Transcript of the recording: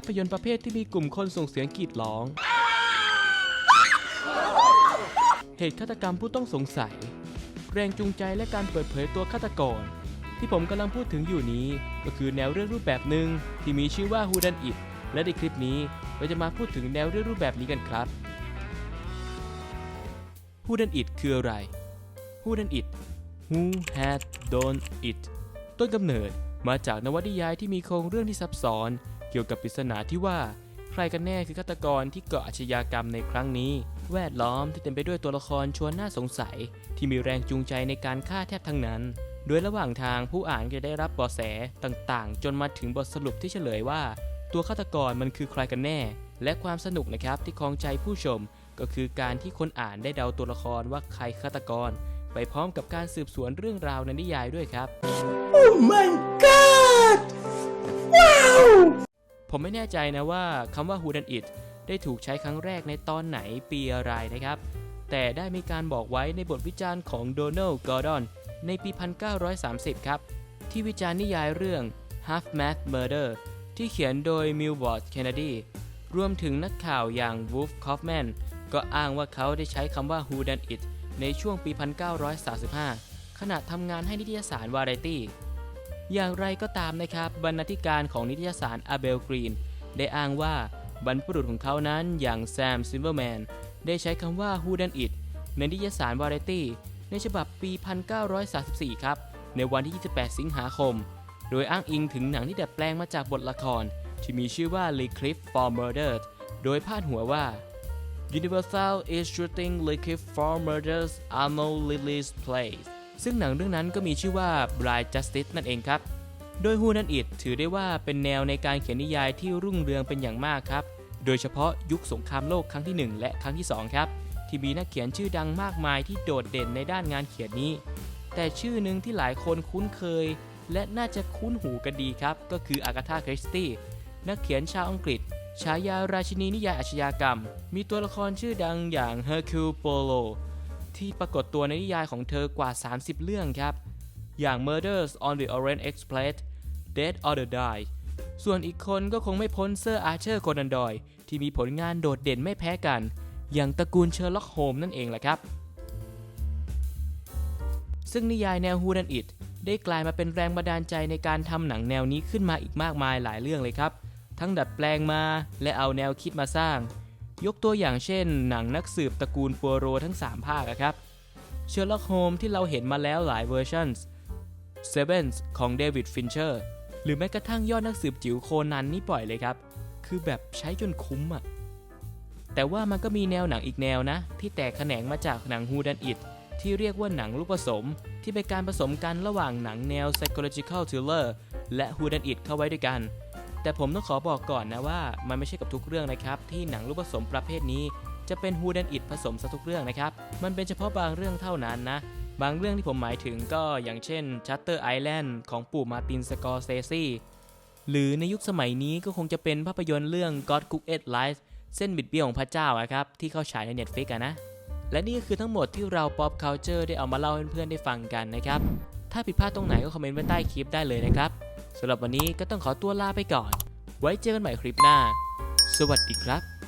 าพยนตร์ประเภทที่มีกลุ่มคนส่งเสียงกรีดร้อง เหตุฆาตกรรมผู้ต้องสงสัย แรงจูงใจและการเปิดเผยตัวฆาตกร ที่ผมกำลังพูดถึงอยู่นี้ ก็คือแนวเรื่องรูปแบบหนึ่งที่มีชื่อว่า Who Done It และในคลิปนี้เราจะมาพูดถึงแนวเรื่องรูปแบบนี้กันครับ Who Done It คืออะไร Who Done It Who Had Done It ต้นกำเนิดมาจากนวนิยายที่มีโครงเรื่องที่ซับซ้อน เกี่ยวกับปริศนาที่ว่า ใครกันแน่คือฆาตกรที่ก่ออาชญากรรมในครั้งนี้ แวดล้อมที่เต็มไปด้วยตัวละครชวนน่าสงสัย ที่มีแรงจูงใจในการฆ่าแทบทั้งนั้น โดยระหว่างทางผู้อ่านจะได้รับเบาะแสต่างๆ จนมาถึงบทสรุปที่เฉลยว่า ตัวฆาตกรมันคือใครกันแน่ และความสนุกนะครับที่คลองใจผู้ชม ก็คือการที่คนอ่านได้เดาตัวละครว่าใครฆาตกร ไปพร้อมกับการสืบสวนเรื่องราวในนิยายด้วยครับ Oh my god! ผมไม่แน่ใจนะว่าคำว่า Who Done It ได้ถูกใช้ครั้งแรกในตอนไหนปีอะไรนะครับ แต่ได้มีการบอกไว้ในบทวิจารณ์ของโดนัลด์กอร์ดอนในปี 1930 ครับ ที่วิจารณ์นิยายเรื่อง Half Math Murder ที่เขียนโดยมิลวอร์ดเคนเนดีรวมถึงนักข่าวอย่างวูฟคอฟแมนก็อ้างว่าเขาได้ใช้คำว่า Who Done It ในช่วงปี 1935 ขณะทำงานให้นิตยสารวาไรตี้ อย่างไรก็ตามนะครับบรรณาธิการของนิตยสารอาเบลกรีน ได้อ้างว่าบรรพบุรุษของเขานั้นอย่างแซมซิมเบอร์แมนได้ใช้คำว่า Who Done It ในนิตยสารวาไรตี้ในฉบับปี 1934 ครับ ในวันที่ 28 สิงหาคม โดยอ้างอิงถึงหนังที่ดัดแปลงมาจากบทละคร ที่มีชื่อว่า Lee Cliff for Murdered โดยพาดหัวว่า Universal is shooting Lee Cliff for Murders Arnold Lilly's Place ซึ่งหนังเรื่องนั้นก็มีชื่อว่า Blind Justice นั่นเองครับ โดย Who Done It ถือได้ว่าเป็นแนวในการเขียนนิยายที่รุ่งเรืองเป็นอย่างมากครับ โดยเฉพาะยุคสงครามโลกครั้งที่ 1 และครั้งที่ 2 ครับ ที่มีนักเขียนชื่อดังมากมายที่โดดเด่นในด้านงานเขียนนี้ แต่ชื่อหนึ่งที่หลายคนคุ้นเคย และน่าจะคุ้นหูกันดีครับ ก็คืออากาธาคริสตี้นักเขียนชาวอังกฤษฉายาราชินีนิยายอาชญากรรม มีตัวละครชื่อดังอย่างเฮอร์คิวโปโล ที่ปรากฏตัวในนิยายของเธอกว่า 30 เรื่องครับ อย่าง Murders on the Orient Express Dead or the Die ส่วนอีกคนก็คงไม่พ้นเซอร์อาร์เชอร์โคนันดอยที่มีผลงานโดดเด่นไม่แพ้กัน อย่างตระกูลเชอร์ล็อกโฮมนั่นเองแหละครับ ซึ่งนิยายแนว Who Done It ได้กลายมาเป็นแรงบันดาลใจในการทำหนังแนวนี้ขึ้นมาอีกมากมายหลายเรื่องเลยครับ ทั้งดัดแปลงมาและเอาแนวคิดมาสร้าง ยกตัวอย่างเช่น หนังนักสืบตระกูลปัวโรทั้ง 3 ภาคครับเชอร์ล็อกโฮมที่เราเห็นมาแล้วหลายเวอร์ชัน Seven ของเดวิดฟินเชอร์หรือแม้กระทั่งยอดนักสืบจิ๋วโคนันนี่ปล่อยเลยครับ คือแบบใช้จนคุ้มอะแต่ว่ามันก็มีแนวหนังอีกแนวนะ ที่แตกแขนงมาจากหนัง Who Done It ที่เรียกว่าหนังลูกผสม ที่เป็นการผสมกันระหว่างหนังแนว psychological thriller และ Who Done It เข้าไว้ด้วยกัน แต่ผมต้องขอบอกก่อนนะว่า มันไม่ใช่กับทุกเรื่องนะครับ ที่หนังลูกผสมประเภทนี้ จะเป็น Who Done It ผสมซะทุกเรื่องนะครับ มันเป็นเฉพาะบางเรื่องเท่านั้นนะ บางเรื่องที่ผมหมายถึงก็อย่างเช่น Shutter Island ของปู่มาตินสกอร์เซซีหรือในยุคสมัยนี้ก็คงจะเป็นภาพยนตร์เรื่อง God Cooked Life เส้นบิดเบี้ยวของพระเจ้าอะครับที่เข้าฉายใน Netflix อะนะ และนี่ก็คือทั้งหมดที่เรา Pop Culture ได้เอามาเล่าให้เพื่อนๆได้ฟังกันนะครับ ถ้าผิดพลาดตรงไหนก็คอมเมนต์ไว้ใต้คลิปได้เลยนะครับ สำหรับวันนี้ก็ต้องขอตัวลาไปก่อน ไว้เจอกันใหม่คลิปหน้า สวัสดีครับ